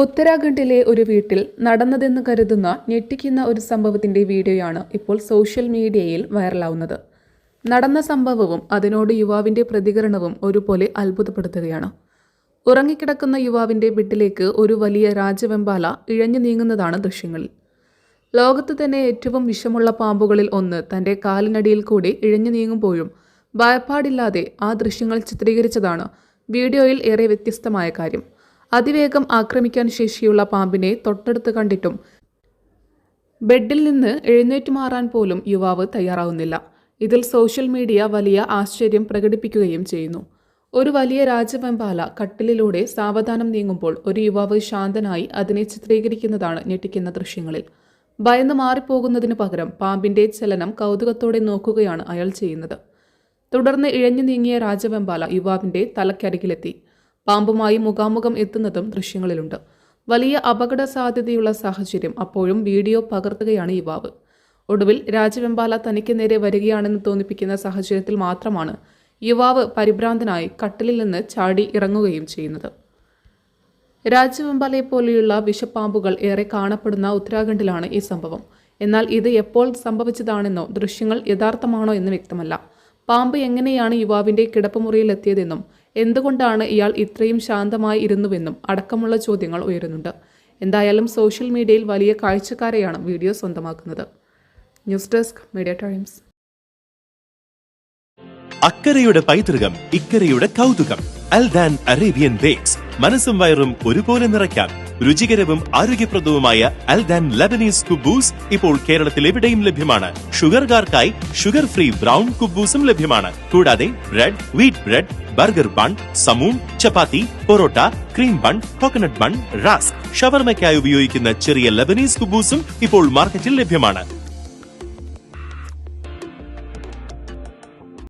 ഉത്തരാഖണ്ഡിലെ ഒരു വീട്ടിൽ നടന്നതെന്ന് കരുതുന്ന ഞെട്ടിക്കുന്ന ഒരു സംഭവത്തിന്റെ വീഡിയോയാണ് ഇപ്പോൾ സോഷ്യൽ മീഡിയയിൽ വൈറലാവുന്നത്. നടന്ന സംഭവവും അതിനോട് യുവാവിന്റെ പ്രതികരണവും ഒരുപോലെ അത്ഭുതപ്പെടുത്തുകയാണ്. ഉറങ്ങിക്കിടക്കുന്ന യുവാവിന്റെ ബെഡിലേക്ക് ഒരു വലിയ രാജവെമ്പാല ഇഴഞ്ഞു നീങ്ങുന്നതാണ് ദൃശ്യങ്ങളിൽ. ലോകത്ത് തന്നെ ഏറ്റവും വിഷമുള്ള പാമ്പുകളിൽ ഒന്ന് തന്റെ കാലിനടിയിൽ കൂടി ഇഴഞ്ഞു നീങ്ങുമ്പോഴും ഭയപ്പാടില്ലാതെ ആ ദൃശ്യങ്ങൾ ചിത്രീകരിച്ചതാണ് വീഡിയോയിൽ ഏറെ വ്യത്യസ്തമായ കാര്യം. അതിവേഗം ആക്രമിക്കാൻ ശേഷിയുള്ള പാമ്പിനെ തൊട്ടടുത്ത് കണ്ടിട്ടും ബെഡിൽ നിന്ന് എഴുന്നേറ്റ് മാറാൻ പോലും യുവാവ് തയ്യാറാവുന്നില്ല. ഇതിൽ സോഷ്യൽ മീഡിയ വലിയ ആശ്ചര്യം പ്രകടിപ്പിക്കുകയും ചെയ്യുന്നു. ഒരു വലിയ രാജവെമ്പാല കട്ടിലിലൂടെ സാവധാനം നീങ്ങുമ്പോൾ ഒരു യുവാവ് ശാന്തനായി അതിനെ ചിത്രീകരിക്കുന്നതാണ് ഞെട്ടിക്കുന്ന ദൃശ്യങ്ങളിൽ. ഭയന്ന് മാറിപ്പോകുന്നതിനു പകരം പാമ്പിന്റെ ചലനം കൗതുകത്തോടെ നോക്കുകയാണ് അയാൾ ചെയ്യുന്നത്. തുടർന്ന് ഇഴഞ്ഞു നീങ്ങിയ രാജവെമ്പാല യുവാവിന്റെ തലക്കരികിലെത്തി പാമ്പുമായി മുഖാമുഖം എത്തുന്നതും ദൃശ്യങ്ങളിലുണ്ട്. വലിയ അപകട സാധ്യതയുള്ള സാഹചര്യം അപ്പോഴും വീഡിയോ പകർത്തുകയാണ് യുവാവ്. ഒടുവിൽ രാജവെമ്പാല തനിക്ക് നേരെ വരികയാണെന്ന് തോന്നിപ്പിക്കുന്ന സാഹചര്യത്തിൽ മാത്രമാണ് യുവാവ് പരിഭ്രാന്തനായി കട്ടിലിൽ നിന്ന് ചാടി ഇറങ്ങുകയും ചെയ്യുന്നത്. രാജവെമ്പാലയെ പോലെയുള്ള വിഷപ്പാമ്പുകൾ ഏറെ കാണപ്പെടുന്ന ഉത്തരാഖണ്ഡിലാണ് ഈ സംഭവം. എന്നാൽ ഇത് എപ്പോൾ സംഭവിച്ചതാണെന്നോ ദൃശ്യങ്ങൾ യഥാർത്ഥമാണോ എന്ന് വ്യക്തമല്ല. പാമ്പ് എങ്ങനെയാണ് യുവാവിന്റെ കിടപ്പുമുറിയിൽ എത്തിയതെന്നും എന്തുകൊണ്ടാണ് ഇയാൾ ഇത്രയും ശാന്തമായി ഇരുന്നുവെന്നും അടക്കമുള്ള ചോദ്യങ്ങൾ ഉയരുന്നുണ്ട്. എന്തായാലും സോഷ്യൽ മീഡിയയിൽ വലിയ കാഴ്ചക്കാരെയാണ് video സ്വന്തമാക്കുന്നത്. News desk media times. അക്കരയുടെ പൈതൃകം ഇക്കരയുടെ കൗതുകം അൽദാൻ അറേബ്യൻ ബേക്സ്. മനസ്സും വയറും ഒരുപോലെ നിറയ്ക്കാം. രുചികരവും ആരോഗ്യപ്രദവുമായ അൽദാൻ ലബനീസ് കുബൂസ് ഇപ്പോൾ കേരളത്തിൽ എവിടെയും ലഭ്യമാണ്. ഷുഗർകാർക്കായി ഷുഗർ ഫ്രീ ബ്രൗൺ കുബൂസും ലഭ്യമാണ്. കൂടാതെ bread wheat bread burger bun സമൂൺ chapati parotta cream bun coconut bun rusk. ഷവർമയ്ക്കായി ഉപയോഗിക്കുന്ന ചെറിയ ലബനീസ് കുബൂസും ഇപ്പോൾ മാർക്കറ്റിൽ ലഭ്യമാണ്.